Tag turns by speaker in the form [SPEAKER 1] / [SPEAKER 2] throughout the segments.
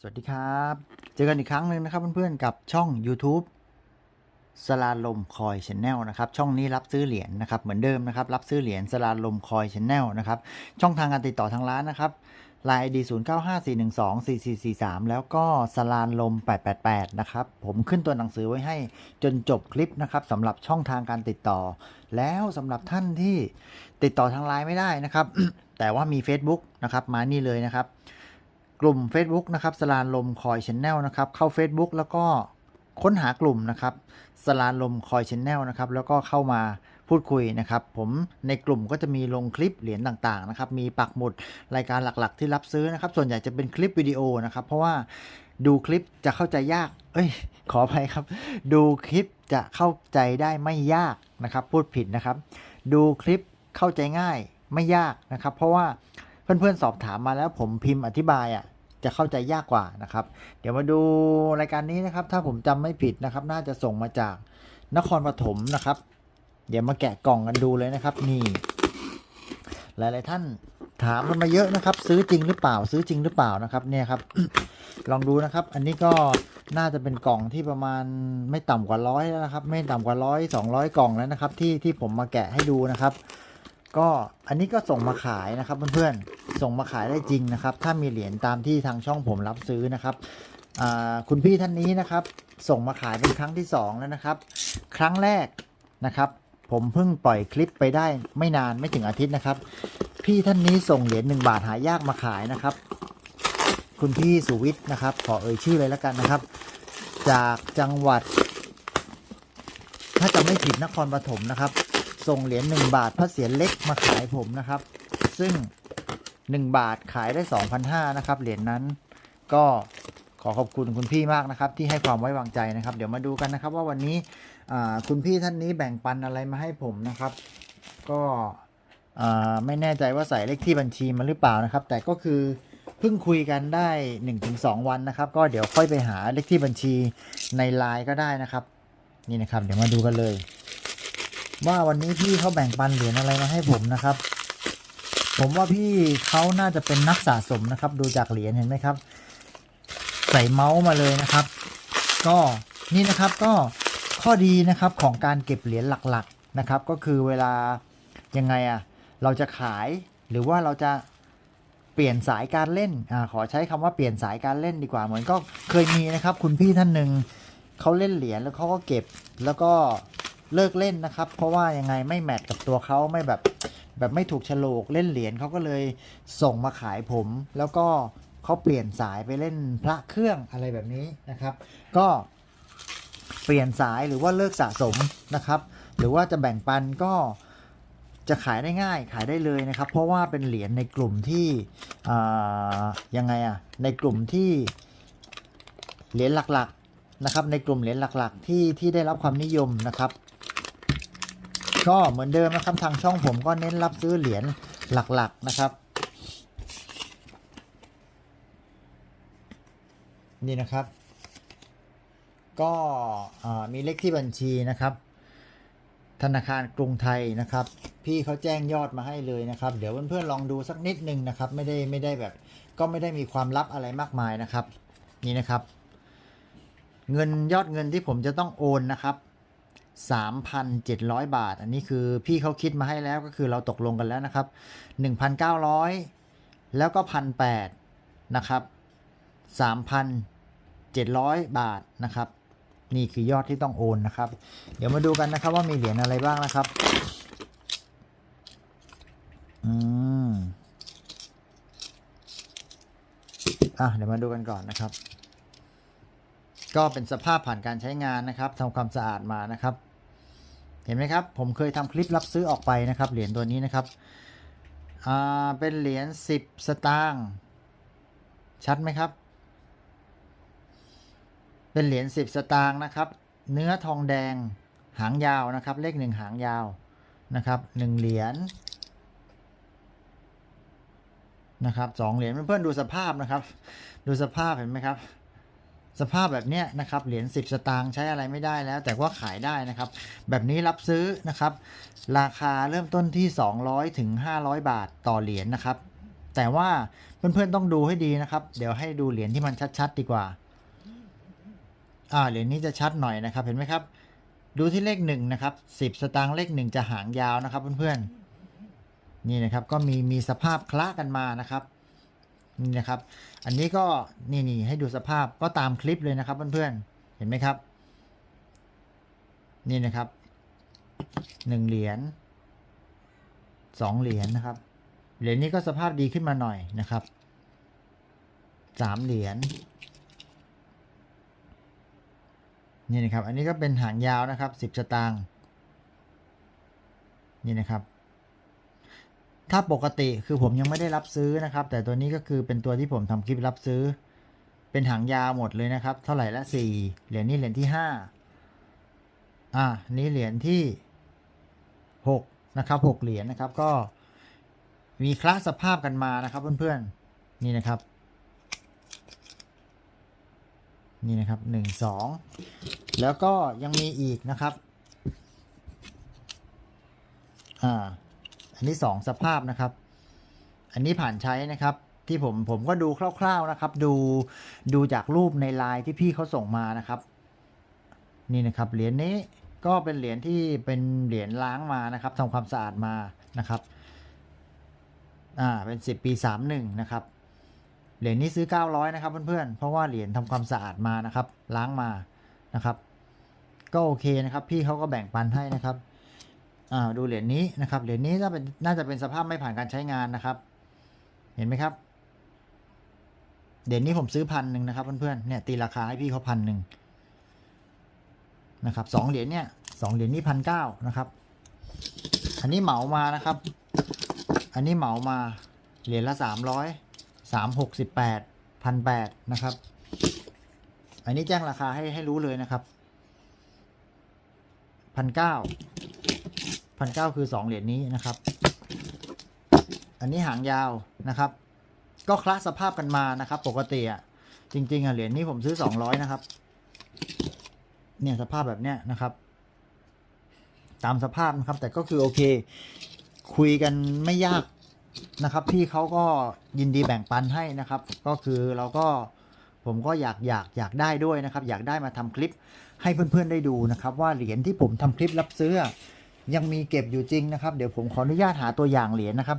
[SPEAKER 1] สวัสดีครับ เจอกันอีกครั้งหนึ่งนะครับเพื่อนๆกับช่อง YouTube สลาลมคอยชแนลนะครับช่องนี้รับซื้อเหรียญนะครับเหมือนเดิมนะครับรับซื้อเหรียญสลาลมคอยชแนลนะครับช่องทางการติดต่อทางร้านนะครับไลน์ดี0 9 5 4 1 2 4 4 4 3แล้วก็สลานลม888นะครับผมขึ้นตัวหนังสือไว้ให้จนจบคลิปนะครับสำหรับช่องทางการติดต่อ แล้วสำหรับท่านที่ติดต่อทางไลน์ไม่ได้นะครับ แต่ว่ามี Facebook นะครับมานี่เลยนะครับ กลุ่ม Facebook นะครับสลานลมคอยชแนลนะครับ เข้า Facebook แล้วก็ค้นหากลุ่มนะครับสลานลมคอยชแนลนะครับ แล้วก็เข้ามาพูดคุยนะครับ ผมในกลุ่มก็จะมีลงคลิปเหรียญต่างๆนะครับ มีปักหมุดรายการหลักๆ ที่รับซื้อนะครับ ส่วนใหญ่จะเป็นคลิปวิดีโอนะครับ เพราะว่าดูคลิปจะเข้าใจยาก เอ้ย ขออภัยครับ ดูคลิปจะเข้าใจได้ไม่ยากนะครับ พูดผิดนะครับ ดูคลิปเข้าใจง่ายไม่ยากนะครับ เพราะว่า เพื่อนๆสอบถามมาแล้วผมพิมพ์อธิบายอะจะเข้าใจยากกว่านะครับ เดี๋ยวมาดูรายการนี้นะครับ ถ้าผมจำไม่ผิดนะครับ น่าจะส่งมาจากนครปฐมนะครับ เดี๋ยวมาแกะกล่องกันดูเลยนะครับ นี่ หลายๆท่านถามกันมาเยอะนะครับ ซื้อจริงหรือเปล่าซื้อจริงหรือเปล่านะครับ เนี่ยครับ ลองดูนะครับ อันนี้ก็น่าจะเป็นกล่องที่ประมาณไม่ต่ำกว่าร้อยแล้วนะครับ ไม่ต่ำกว่าร้อยสองร้อยกล่องแล้วนะครับ ที่ที่ผมมาแกะให้ดูนะครับ ก็อันนี้ก็ส่งมาขายนะครับเพื่อนๆ ส่งมาขายได้จริงนะครับ ถ้ามีเหรียญตามที่ทางช่องผมรับซื้อนะครับคุณพี่ท่านนี้นะครับ ส่งมาขายเป็นครั้งที่สองแล้วนะครับ ครั้งแรกนะครับ ผมเพิ่งปล่อยคลิปไปได้ไม่นานไม่ถึงอาทิตย์นะครับ พี่ท่านนี้ส่งเหรียญหนึ่งบาทหายากมาขายนะครับ คุณพี่สุวิทย์นะครับ ขอเอ่ยชื่อเลยแล้วกันนะครับ จากจังหวัด ถ้าจำไม่ผิดนครปฐมนะครับ ส่งเหรียญ1บาทพระเศียรเล็กมาขายผมนะครับ ซึ่ง 1 บาทขายได้2,500นะครับ เหรียญนั้นก็ขอขอบคุณคุณพี่มากนะครับ ที่ให้ความไว้วางใจนะครับ เดี๋ยวมาดูกันนะครับ ว่าวันนี้คุณพี่ท่านนี้แบ่งปันอะไรมาให้ผมนะครับ ก็ไม่แน่ใจว่าใส่เลขที่บัญชีมาหรือเปล่านะครับ แต่ก็คือเพิ่งคุยกันได้ 1-2 วันนะครับ ก็เดี๋ยวค่อยไปหาเลขที่บัญชีในไลน์ก็ได้นะครับ นี่นะครับ เดี๋ยวมาดูกันเลย ว่าวันนี้พี่เขาแบ่งปันเหรียญอะไรมาให้ผมนะครับ ผมว่าพี่เขาน่าจะเป็นนักสะสมนะครับ ดูจากเหรียญเห็นไหมครับ ใส่เมาส์มาเลยนะครับ ก็นี่นะครับก็ข้อดีนะครับของการเก็บเหรียญหลักๆนะครับ ก็คือเวลายังไงอะเราจะขายหรือว่าเราจะเปลี่ยนสายการเล่นอ่าขอใช้คำว่าเปลี่ยนสายการเล่นดีกว่าเหมือนก็เคยมีนะครับ คุณพี่ท่านหนึ่งเขาเล่นเหรียญแล้วเขาก็เก็บแล้วก็ เลิกเล่นนะครับ เพราะว่ายังไงไม่แมทกับตัวเขาไม่แบบแบบไม่ถูกฉลกเล่นเหรียญเขาก็เลยส่งมาขายผม แล้วก็เขาเปลี่ยนสายไปเล่นพระเครื่องอะไรแบบนี้นะครับ ก็เปลี่ยนสายหรือว่าเลิกสะสมนะครับ หรือว่าจะแบ่งปันก็จะขายได้ง่ายขายได้เลยนะครับ เพราะว่าเป็นเหรียญในกลุ่มที่ยังไงอะในกลุ่มที่เหรียญหลักๆนะครับ ในกลุ่มเหรียญหลักๆ ที่ที่ได้รับความนิยมนะครับ ก็เหมือนเดิมนะครับทางช่องผมก็เน้นรับซื้อเหรียญหลักๆนะครับ นี่นะครับ ก็มีเลขที่บัญชีนะครับ ธนาคารกรุงไทยนะครับ พี่เขาแจ้งยอดมาให้เลยนะครับ เดี๋ยวเพื่อนๆลองดูสักนิดนึงนะครับ ไม่ได้ไม่ได้แบบ ก็ไม่ได้มีความลับอะไรมากมายนะครับ นี่นะครับ เงินยอดเงินที่ผมจะต้องโอนนะครับ 3,700 บาท อันนี้คือพี่เขาคิดมาให้แล้วก็คือเราตกลงกันแล้วนะครับ 1,900 แล้วก็ 1,800 นะครับ 3,700 บาทนะครับ นี่คือยอดที่ต้องโอนนะครับ เดี๋ยวมาดูกันนะครับว่ามีเหรียญอะไรบ้างนะครับอืมอะเดี๋ยวมาดูกันก่อนนะครับ ก็เป็นสภาพผ่านการใช้งานนะครับทำความสะอาดมานะครับ เห็นไหมครับ ผมเคยทำคลิปรับซื้อออกไปนะครับ เหรียญตัวนี้นะครับ อ่า เป็นเหรียญ10 สตางค์ ชัดไหมครับ เป็นเหรียญ10 สตางค์นะครับ เนื้อทองแดง หางยาวนะครับ เลขหนึ่งหางยาวนะครับหนึ่งเหรียญนะครับสองเหรียญเพื่อนๆดูสภาพนะครับ ดูสภาพเห็นไหมครับ สภาพแบบเนี้ยนะครับเหรียญ10 สตางค์ใช้อะไรไม่ได้แล้ว แต่ว่าขายได้นะครับ แบบนี้รับซื้อนะครับ ราคาเริ่มต้นที่ 200ถึง500 บาทต่อเหรียญนะครับ แต่ว่าเพื่อนๆต้องดูให้ดีนะครับ เดี๋ยวให้ดูเหรียญที่มันชัดๆดีกว่าอ่าเหรียญนี้จะชัดหน่อยนะครับ เห็นไหมครับ ดูที่เลขหนึ่งนะครับสิบสตางค์เลขหนึ่งจะหางยาวนะครับเพื่อนๆนี่นะครับก็มีมีสภาพคละกันมานะครับ นี่นะครับ อันนี้ก็นี่นี่ให้ดูสภาพก็ตามคลิปเลยนะครับเพื่อนๆ เห็นไหมครับ นี่นะครับหนึ่งเหรียญสองเหรียญนะครับ เหรียญนี้ก็สภาพดีขึ้นมาหน่อยนะครับสามเหรียญนี่นะครับ อันนี้ก็เป็นหางยาวนะครับสิบสตางค์นี่นะครับ ถ้าปกติคือผมยังไม่ได้รับซื้อนะครับ แต่ตัวนี้ก็คือเป็นตัวที่ผมทำคลิปรับซื้อ เป็นหางยาวหมดเลยนะครับ เท่าไหร่ละสี่เหรียญนี้เหรียญที่ห้าอ่านี่เหรียญที่หกนะครับหกเหรียญนะครับ ก็มีคละสภาพกันมานะครับเพื่อนๆนี่นะครับ นี่นะครับหนึ่งสองแล้วก็ยังมีอีกนะครับ อ่า อันนี้สองสภาพนะครับ อันนี้ผ่านใช้นะครับที่ผมผมก็ดูคร่าว ๆนะครับ ดูดูจากรูปในไลน์ที่พี่เขาส่งมานะครับ นี่นะครับเหรียญนี้ก็เป็นเหรียญที่เป็นเหรียญล้างมานะครับทำความสะอาดมานะครับอ่าเป็น 10 ปี 31 นะครับ เหรียญนี้ซื้อ 900 นะครับเพื่อนๆเพราะว่าเหรียญทำความสะอาดมานะครับ ล้างมานะครับ ก็โอเคนะครับ พี่เขาก็แบ่งปันให้นะครับ อ่าดูเหรียญนี้นะครับเหรียญนี้น่าเป็นน่าจะเป็นสภาพไม่ผ่านการใช้งานนะครับ เห็นไหมครับเหรียญนี้ผมซื้อพันหนึ่งนะครับเพื่อนๆเนี่ยตีราคาให้พี่เขาพันหนึ่งนะครับสองเหรียญเนี่ยสองเหรียญนี้พันเก้านะครับ อันนี้เหมามานะครับ อันนี้เหมามาเหรียญละสามร้อยสามหกสิบแปดพันแปดนะครับ อันนี้แจ้งราคาให้ให้รู้เลยนะครับพันเก้า พันเก้าคือสองเหรียญนี้นะครับ อันนี้หางยาวนะครับ ก็คละสภาพกันมานะครับ ปกติอะจริง ๆอะเหรียญนี้ผมซื้อสองร้อยนะครับ เนี่ยสภาพแบบเนี้ยนะครับ ตามสภาพนะครับ แต่ก็คือโอเค คุยกันไม่ยากนะครับพี่เขาก็ยินดีแบ่งปันให้นะครับ ก็คือเราก็ผมก็อยากอยากอยากได้ด้วยนะครับ อยากได้มาทำคลิปให้เพื่อนๆได้ดูนะครับ ว่าเหรียญที่ผมทำคลิปรับซื้อ ยังมีเก็บอยู่จริงนะครับ เดี๋ยวผมขออนุญาตหาตัวอย่างเหรียญนะครับ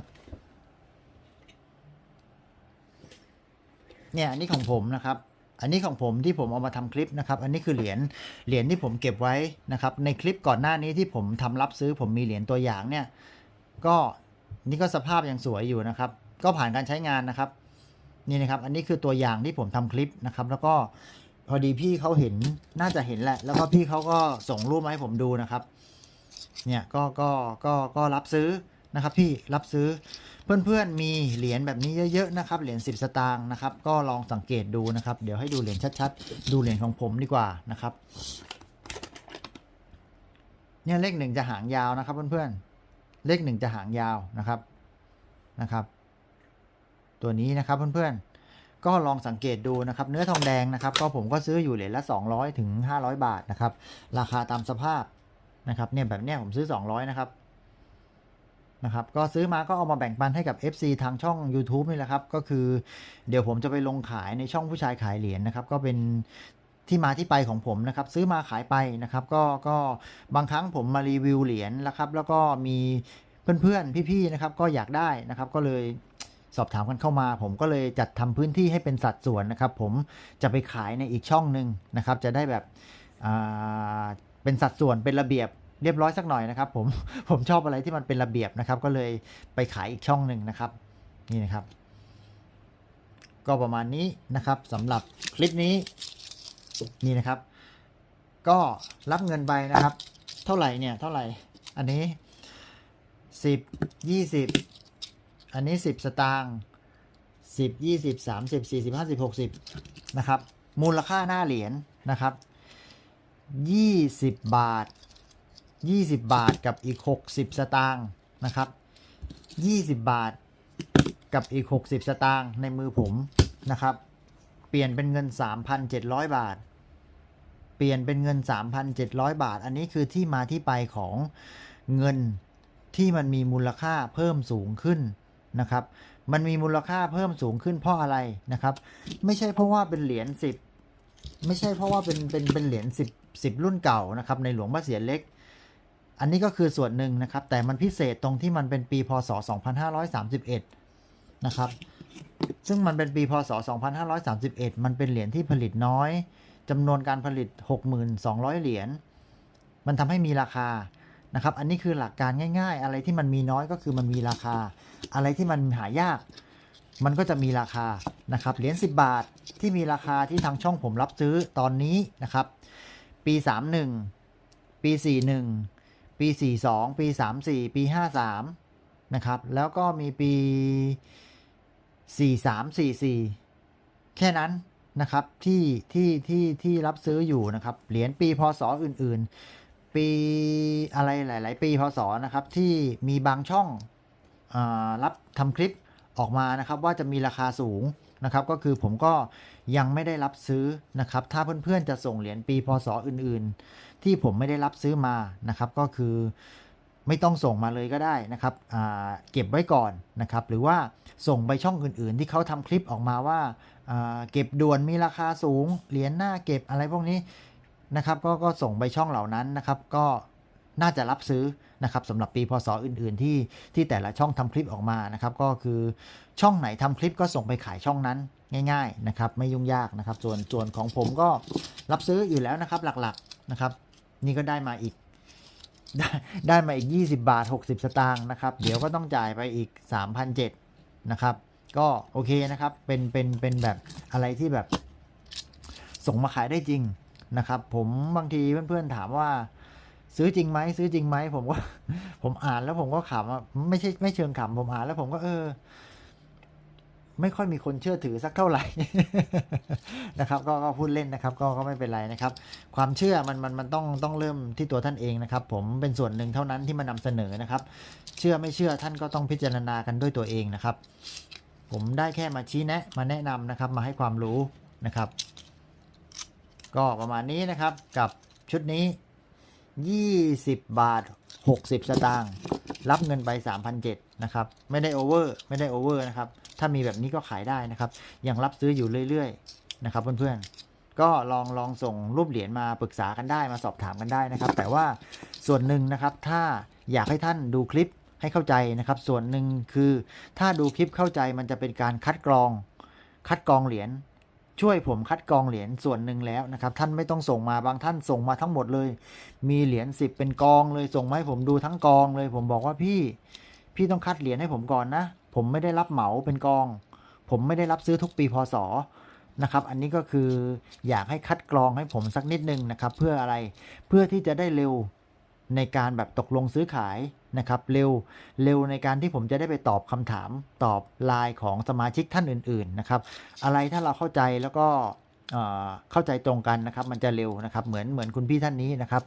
[SPEAKER 1] เนี่ยอันนี้ของผมนะครับ อันนี้ของผมที่ผมเอามาทำคลิปนะครับ อันนี้คือเหรียญเหรียญที่ผมเก็บไว้นะครับ ในคลิปก่อนหน้านี้ที่ผมทำรับซื้อ ผมมีเหรียญตัวอย่างเนี่ย ก็นี่ก็สภาพยังสวยอยู่นะครับ ก็ผ่านการใช้งานนะครับ นี่นะครับ อันนี้คือตัวอย่างที่ผมทำคลิปนะครับ แล้วก็พอดีพี่เขาเห็นน่าจะเห็นแหละ แล้วก็พี่เขาก็ส่งรูปมาให้ผมดูนะครับ เนี่ยก็ก็ก็ก็รับซื้อนะครับพี่รับซื้อเพื่อนๆมีเหรียญแบบนี้เยอะๆนะครับเหรียญ10 สตางค์นะครับก็ลองสังเกตดูนะครับ เดี๋ยวให้ดูเหรียญชัดๆ ดูเหรียญของผมดีกว่านะครับเนี่ยเลขหนึ่งจะหางยาวนะครับเพื่อนๆเลขหนึ่งจะหางยาวนะครับนะครับ ตัวนี้นะครับเพื่อนๆก็ลองสังเกตดูนะครับ เนื้อทองแดงนะครับ ก็ผมก็ซื้ออยู่เหรียญละ 200 ถึง 500 บาทนะครับ ราคาตามสภาพ นะครับเนี่ยแบบเนี้ยผมซื้อ 200 นะครับนะครับก็ซื้อมาก็เอามาแบ่งปันให้กับ FC ทางช่อง YouTube นี่แหละครับ ก็คือเดี๋ยวผมจะไปลงขายในช่องผู้ชายขายเหรียญนะครับ ก็เป็นที่มาที่ไปของผมนะครับ ซื้อมาขายไปนะครับ ก็ก็บางครั้งผมมารีวิวเหรียญนะครับ แล้วก็มีเพื่อนๆพี่ๆนะครับ ก็อยากได้นะครับ ก็เลยสอบถามกันเข้ามา ผมก็เลยจัดทำพื้นที่ให้เป็นสัดส่วนนะครับ ผมจะไปขายในอีกช่องหนึ่งนะครับ จะได้แบบ เป็นสัดส่วนเป็นระเบียบเรียบร้อยสักหน่อยนะครับผมผมชอบอะไรที่มันเป็นระเบียบนะครับ ก็เลยไปขายอีกช่องหนึ่งนะครับนี่นะครับ ก็ประมาณนี้นะครับสำหรับคลิปนี้นี่นะครับ ก็รับเงินไปนะครับ เท่าไหร่เนี่ยเท่าไหร่อันนี้สิบยี่สิบอันนี้สิบสตางค์สิบยี่สิบสามสิบสี่สิบห้าสิบหกสิบนะครับ มูลค่าหน้าเหรียญนะครับ ยี่สิบบาท 20 บาทกับอีก 60 สตางค์นะครับ 20 บาทกับอีก 60 สตางค์ในมือผมนะครับ เปลี่ยนเป็นเงิน 3,700 บาท เปลี่ยนเป็นเงิน 3,700 บาท อันนี้คือที่มาที่ไปของเงินที่มันมีมูลค่าเพิ่มสูงขึ้นนะครับ มันมีมูลค่าเพิ่มสูงขึ้นเพราะอะไรนะครับ ไม่ใช่เพราะว่าเป็นเหรียญสิบไม่ใช่เพราะว่าเป็นเป็นเป็นเหรียญสิ บสิบรุ่นเก่านะครับในหลวงพ่อเสียเล็ก อันนี้ก็คือส่วนหนึ่งนะครับ แต่มันพิเศษตรงที่มันเป็นปีพศ 2531 นะครับ ซึ่งมันเป็นปีพศ 2531 มันเป็นเหรียญที่ผลิตน้อยจำนวนการผลิต 6,200 เหรียญมันทำให้มีราคานะครับ อันนี้คือหลักการง่าย ๆ อะไรที่มันมีน้อยก็คือมันมีราคา อะไรที่มันหายาก มันก็จะมีราคานะครับ เหรียญ10 บาทที่มีราคาที่ทางช่องผมรับซื้อตอนนี้นะครับ ปี 31 ปี 41 ปี 42 ปี 34 ปี 53 นะครับ แล้วก็มีปี 43 44 แค่นั้นนะครับที่ที่ที่ที่รับซื้ออยู่นะครับ เหรียญปีพศอื่น ๆ ปีอะไรหลาย ๆ ปีพศนะครับที่มีบางช่องอรับทำคลิปออกมานะครับ ว่าจะมีราคาสูง นะครับก็คือผมก็ยังไม่ได้รับซื้อนะครับ ถ้าเพื่อนๆจะส่งเหรียญปีพศอื่น ๆ ที่ผมไม่ได้รับซื้อมานะครับก็คือไม่ต้องส่งมาเลยก็ได้นะครับเก็บไว้ก่อนนะครับ หรือว่าส่งไปช่องอื่นๆ ที่เขาทำคลิปออกมาว่าอ่าเก็บด่วนมีราคาสูงเหรียญหน้าเก็บอะไรพวกนี้นะครับ ก็ก็ส่งไปช่องเหล่านั้นนะครับ ก็ น่าจะรับซื้อนะครับสำหรับปีพศอื่น ๆ ที่ที่แต่ละช่องทำคลิปออกมานะครับ ก็คือช่องไหนทำคลิปก็ส่งไปขายช่องนั้นง่าย ๆนะครับ ไม่ยุ่งยากนะครับ ส่วนส่วนของผมก็รับซื้ออยู่แล้วนะครับ หลักๆนะครับ นี่ก็ได้มาอีกได้ได้มาอีก 20 บาท 60 สตางค์นะครับ เดี๋ยวก็ต้องจ่ายไปอีก 3,007นะครับ ก็โอเคนะครับ เป็นเป็นเป็นแบบอะไรที่แบบ ส่งมาขายได้จริงนะครับ ผมบางทีเพื่อนๆถามว่า ซื้อจริงไหมซื้อจริงไหมผมก็ผมอ่านแล้วผมก็ขำอะไม่ใช่ไม่เชิงขำผมอ่านแล้วผมก็เออ ไม่ค่อยมีคนเชื่อถือสักเท่าไหร่นะครับ ก็ก็พูดเล่นนะครับ ก็ก็ไม่เป็นไรนะครับ ความเชื่อมันมันมันต้องต้องเริ่มที่ตัวท่านเองนะครับ ผมเป็นส่วนหนึ่งเท่านั้นที่มานำเสนอนะครับ เชื่อไม่เชื่อท่านก็ต้องพิจารณากันด้วยตัวเองนะครับ ผมได้แค่มาชี้แนะ มาแนะนำนะครับ มาให้ความรู้นะครับ ก็ประมาณนี้นะครับกับชุดนี้ 20 บาท 60 สตางค์รับเงินไป3,007นะครับ ไม่ได้โอเวอร์ไม่ได้โอเวอร์นะครับ ถ้ามีแบบนี้ก็ขายได้นะครับ ยังรับซื้ออยู่เรื่อยๆ นะครับเพื่อนๆ ก็ลองลองส่งรูปเหรียญมาปรึกษากันได้มาสอบถามกันได้นะครับ แต่ว่าส่วนหนึ่งนะครับถ้าอยากให้ท่านดูคลิปให้เข้าใจนะครับ ส่วนหนึ่งคือถ้าดูคลิปเข้าใจมันจะเป็นการคัดกรอง คัดกรองเหรียญ ช่วยผมคัดกรองเหรียญส่วนหนึ่งแล้วนะครับ ท่านไม่ต้องส่งมาบางท่านส่งมาทั้งหมดเลย มีเหรียญสิบเป็นกองเลยส่งมาให้ผมดูทั้งกองเลย ผมบอกว่าพี่ พี่ต้องคัดเหรียญให้ผมก่อนนะ ผมไม่ได้รับเหมาเป็นกอง ผมไม่ได้รับซื้อทุกปีพศนะครับ อันนี้ก็คืออยากให้คัดกรองให้ผมสักนิดนึงนะครับ เพื่ออะไรเพื่อที่จะได้เร็ว ในการแบบตกลงซื้อขายนะครับเร็วเร็วในการที่ผมจะได้ไปตอบคำถามตอบไลน์ของสมาชิกท่านอื่น ๆนะครับ อะไรถ้าเราเข้าใจแล้วก็เเข้าใจตรงกันนะครับ มันจะเร็วนะครับ เหมือนเหมือนคุณพี่ท่านนี้นะครับ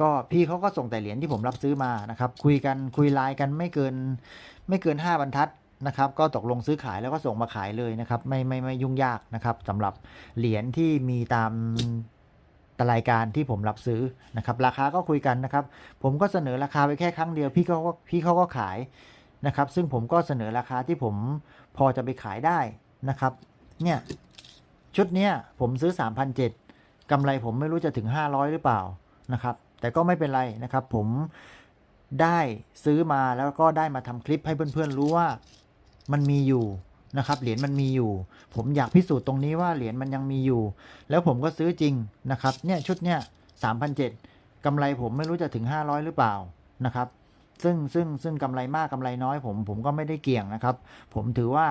[SPEAKER 1] ก็พี่เขาก็ส่งแต่เหรียญที่ผมรับซื้อมานะครับ คุยกันคุยไลน์กันไม่เกินไม่เกิน 5 บรรทัดนะครับ ก็ตกลงซื้อขายแล้วก็ส่งมาขายเลยนะครับ ไม่ไม่ไม่ยุ่งยากนะครับสำหรับเหรียญที่มีตาม รายการที่ผมรับซื้อนะครับราคาก็คุยกันนะครับ ผมก็เสนอราคาไปแค่ครั้งเดียวพี่เขาก็พี่เขาก็ขายนะครับ ซึ่งผมก็เสนอราคาที่ผมพอจะไปขายได้นะครับ เนี่ยชุดเนี้ยผมซื้อ 3,007กำไรผมไม่รู้จะถึง 500 หรือเปล่านะครับ แต่ก็ไม่เป็นไรนะครับ ผมได้ซื้อมาแล้วก็ได้มาทำคลิปให้เพื่อนๆรู้ว่ามันมีอยู่ นะครับเหรียญมันมีอยู่ ผมอยากพิสูจน์ตรงนี้ว่าเหรียญมันยังมีอยู่ แล้วผมก็ซื้อจริงนะครับเนี่ยชุดเนี้ย3,007กำไรผมไม่รู้จะถึง 500 หรือเปล่านะครับ ซึ่งซึ่งซึ่งกำไรมากกำไรน้อยผมผมก็ไม่ได้เกี่ยงนะครับ ผมถือว่า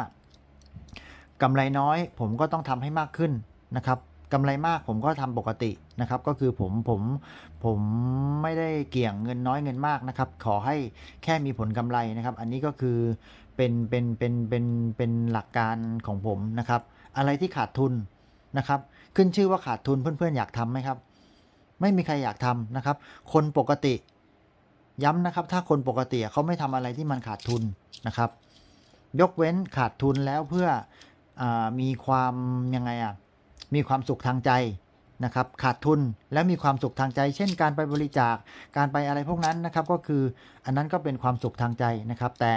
[SPEAKER 1] กำไรน้อยผมก็ต้องทำให้มากขึ้นนะครับกำไรมากผมก็ทำปกตินะครับ ก็คือผมผมผมไม่ได้เกี่ยงเงินน้อยเงินมากนะครับ ขอให้แค่มีผลกำไรนะครับ อันนี้ก็คือ เป็นเป็นเป็นเป็นเป็นหลักการของผมนะครับ อะไรที่ขาดทุนนะครับ ขึ้นชื่อว่าขาดทุนเพื่อนๆ อยากทำไหมครับ ไม่มีใครอยากทำนะครับ คนปกติย้ำนะครับ ถ้าคนปกติเขาไม่ทำอะไรที่มันขาดทุนนะครับ ยกเว้นขาดทุนแล้วเพื่ออมีความยังไงอะมีความสุขทางใจ นะครับขาดทุนและมีความสุขทางใจ เช่นการไปบริจาคการไปอะไรพวกนั้นนะครับก็คืออันนั้นก็เป็นความสุขทางใจนะครับ แต่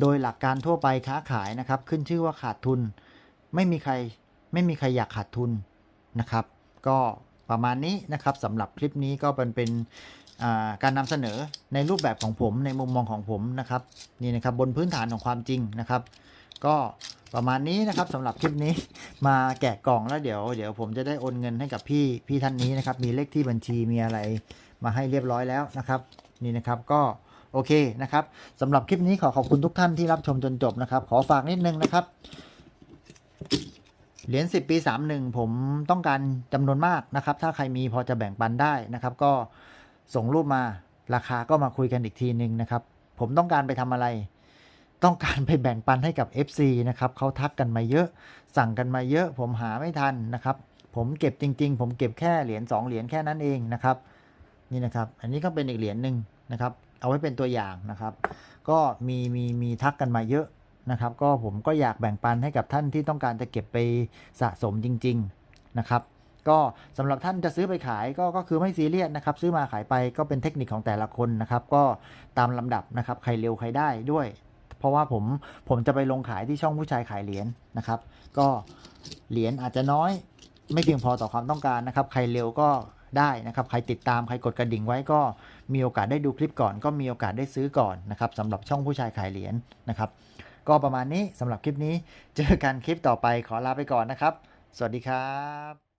[SPEAKER 1] โดยหลักการทั่วไปค้าขายนะครับ ขึ้นชื่อว่าขาดทุน ไม่มีใครไม่มีใครอยากขาดทุนนะครับ ก็ประมาณนี้นะครับสำหรับคลิปนี้ก็เป็นเป็นการนำเสนอในรูปแบบของผมในมุมมองของผมนะครับนี่นะครับบนพื้นฐานของความจริงนะครับ ก็ประมาณนี้นะครับสำหรับคลิปนี้มาแกะกล่องแล้วเดี๋ยวเดี๋ยวผมจะได้โอนเงินให้กับพี่พี่ท่านนี้นะครับ มีเลขที่บัญชีมีอะไรมาให้เรียบร้อยแล้วนะครับ นี่นะครับก็โอเคนะครับสำหรับคลิปนี้ขอขอบคุณทุกท่านที่รับชมจนจบนะครับ ขอฝากนิดนึงนะครับเหรียญ10 ปี 31 ผมต้องการจำนวนมากนะครับ ถ้าใครมีพอจะแบ่งปันได้นะครับ ก็ส่งรูปมาราคาก็มาคุยกันอีกทีนึงนะครับ ผมต้องการไปทำอะไร ต้องการไปแบ่งปันให้กับ FC นะครับเขาทักกันมาเยอะ สั่งกันมาเยอะ ผมหาไม่ทันนะครับ ผมเก็บจริง ๆ ผมเก็บแค่เหรียญ2เหรียญแค่นั้นเองนะครับ นี่นะครับ อันนี้ก็เป็นอีกเหรียญหนึ่งนะครับ เอาไว้เป็นตัวอย่างนะครับ ก็มีมีมีทักกันมาเยอะนะครับ ก็ผมก็อยากแบ่งปันให้กับท่านที่ต้องการจะเก็บไปสะสมจริง ๆนะครับก็สำหรับท่านจะซื้อไปขายก็ก็คือไม่ซีเรียสนะครับ ซื้อมาขายไปก็เป็นเทคนิคของแต่ละคนนะครับ ก็ตามลำดับนะครับ ใครเร็วใครได้ด้วย เพราะว่าผมผมจะไปลงขายที่ช่องผู้ชายขายเหรียญนะครับ ก็เหรียญอาจจะน้อย ไม่เพียงพอต่อความต้องการนะครับ ใครเร็วก็ได้นะครับ ใครติดตามใครกดกระดิ่งไว้ก็มีโอกาสได้ดูคลิปก่อน ก็มีโอกาสได้ซื้อก่อนนะครับสำหรับช่องผู้ชายขายเหรียญนะครับ ก็ประมาณนี้สำหรับคลิปนี้ เจอกันคลิปต่อไปขอลาไปก่อนนะครับ สวัสดีครับ